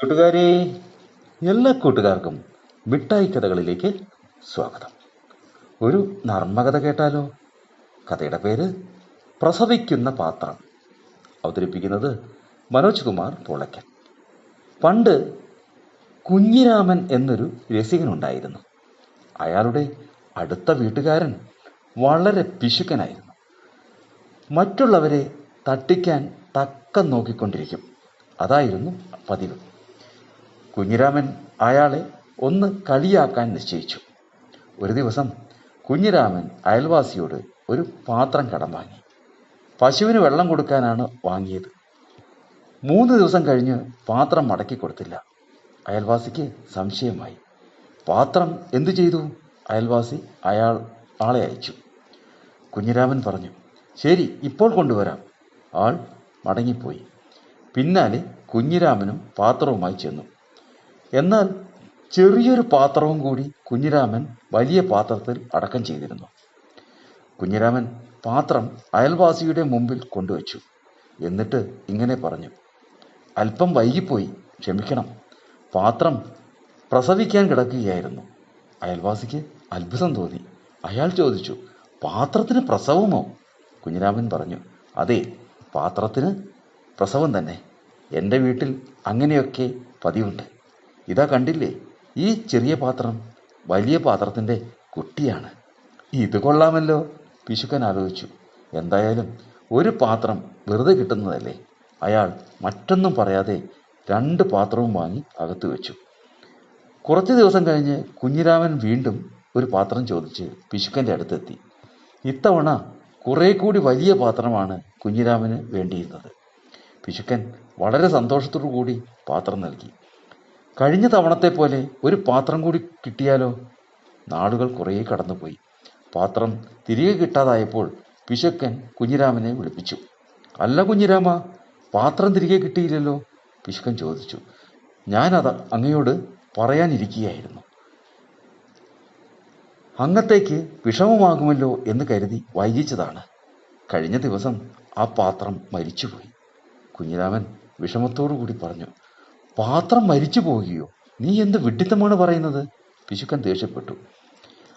കൂട്ടുകാരെ എല്ലാ കൂട്ടുകാർക്കും മിഠായി കഥകളിലേക്ക് സ്വാഗതം. ഒരു നർമ്മകഥ കേട്ടാലോ? കഥയുടെ പേര് പ്രസവിക്കുന്ന പാത്രം. അവതരിപ്പിക്കുന്നത് മനോജ് കുമാർ പൊളയ്ക്കൻ പണ്ട് കുഞ്ഞിരാമൻ എന്നൊരു രസികനുണ്ടായിരുന്നു. അയാളുടെ അടുത്ത വീട്ടുകാരൻ വളരെ പിശുക്കനായിരുന്നു. മറ്റുള്ളവരെ തട്ടിക്കാൻ തക്കം നോക്കിക്കൊണ്ടിരിക്കും. അതായിരുന്നു പതിവ്. കുഞ്ഞിരാമൻ അയാളെ ഒന്ന് കളിയാക്കാൻ നിശ്ചയിച്ചു. ഒരു ദിവസം കുഞ്ഞിരാമൻ അയൽവാസിയോട് ഒരു പാത്രം കടം വാങ്ങി. പശുവിന് വെള്ളം കൊടുക്കാനാണ് വാങ്ങിയത്. മൂന്ന് ദിവസം കഴിഞ്ഞ് പാത്രം മടക്കി കൊടുത്തില്ല. അയൽവാസിക്ക് സംശയമായി. പാത്രം എന്തു ചെയ്തു? അയൽവാസി അയാൾ ആളെ അയച്ചു. കുഞ്ഞിരാമൻ പറഞ്ഞു ശരി ഇപ്പോൾ കൊണ്ടുവരാം. ആൾ മടങ്ങിപ്പോയി. പിന്നാലെ കുഞ്ഞിരാമനും പാത്രവുമായി ചെന്നു. എന്നാൽ ചെറിയൊരു പാത്രവും കൂടി കുഞ്ഞിരാമൻ വലിയ പാത്രത്തിൽ അടക്കം ചെയ്തിരുന്നു. കുഞ്ഞിരാമൻ പാത്രം അയൽവാസിയുടെ മുമ്പിൽ കൊണ്ടുവച്ചു. എന്നിട്ട് ഇങ്ങനെ പറഞ്ഞു. അല്പം വൈകിപ്പോയി ക്ഷമിക്കണം. പാത്രം പ്രസവിക്കാൻ കിടക്കുകയായിരുന്നു. അയൽവാസിക്ക് അത്ഭുതം തോന്നി. അയാൾ ചോദിച്ചു പാത്രത്തിന് പ്രസവമോ? കുഞ്ഞിരാമൻ പറഞ്ഞു അതെ പാത്രത്തിന് പ്രസവം തന്നെ. എന്റെ വീട്ടിൽ അങ്ങനെയൊക്കെ പതിവുണ്ട്. ഇതാ കണ്ടില്ലേ? ഈ ചെറിയ പാത്രം വലിയ പാത്രത്തിന്റെ കുട്ടിയാണ്. ഇത് കൊള്ളാമല്ലോ പിശുക്കൻ ആലോചിച്ചു. എന്തായാലും ഒരു പാത്രം വെറുതെ കിട്ടുന്നതല്ലേ? അയാൾ മറ്റൊന്നും പറയാതെ രണ്ട് പാത്രവും വാങ്ങി അകത്ത് വെച്ചു. കുറച്ച് ദിവസം കഴിഞ്ഞ് കുഞ്ഞിരാമൻ വീണ്ടും ഒരു പാത്രം ചോദിച്ച് പിശുക്കന്റെ അടുത്തെത്തി. ഇത്തവണ കുറെ കൂടി വലിയ പാത്രമാണ് കുഞ്ഞിരാമന് വേണ്ടിയിരുന്നത്. പിശുക്കൻ വളരെ സന്തോഷത്തോടു കൂടി പാത്രം നൽകി. കഴിഞ്ഞ തവണത്തെ പോലെ ഒരു പാത്രം കൂടി കിട്ടിയാലോ? നാളുകൾ കുറേ കടന്നുപോയി. പാത്രം തിരികെ കിട്ടാതായപ്പോൾ പിശക്കൻ കുഞ്ഞിരാമനെ വിളിപ്പിച്ചു. അല്ല കുഞ്ഞിരാമ പാത്രം തിരികെ കിട്ടിയില്ലല്ലോ? പിശുക്കൻ ചോദിച്ചു. ഞാനത് അങ്ങയോട് പറയാനിരിക്കുകയായിരുന്നു. അങ്ങത്തേക്ക് വിഷമമാകുമല്ലോ എന്ന് കരുതി വൈകിച്ചതാണ്. കഴിഞ്ഞ ദിവസം ആ പാത്രം മരിച്ചുപോയി. കുഞ്ഞിരാമൻ വിഷമത്തോടു കൂടി പറഞ്ഞു. പാത്രം മരിച്ചു പോവുകയോ. നീ എന്ത് വിഡിത്തമാണ് പറയുന്നത്? പിശുക്കൻ ദേഷ്യപ്പെട്ടു.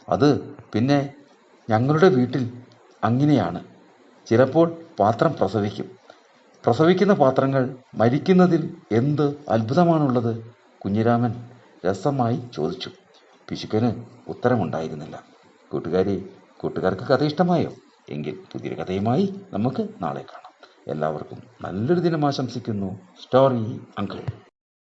അത് പിന്നെ ഞങ്ങളുടെ വീട്ടിൽ അങ്ങനെയാണ്. ചിലപ്പോൾ പാത്രം പ്രസവിക്കും. പ്രസവിക്കുന്ന പാത്രങ്ങൾ മരിക്കുന്നതിൽ എന്ത് അത്ഭുതമാണുള്ളത്? കുഞ്ഞിരാമൻ രസമായി ചോദിച്ചു. പിശുക്കന് ഉത്തരമുണ്ടായിരുന്നില്ല. കൂട്ടുകാരി കൂട്ടുകാർക്ക് കഥ ഇഷ്ടമായോ? എങ്കിൽ പുതിയൊരു കഥയുമായി നമുക്ക് നാളെ കാണാം. എല്ലാവർക്കും നല്ലൊരു ദിനം ആശംസിക്കുന്നു. Story uncle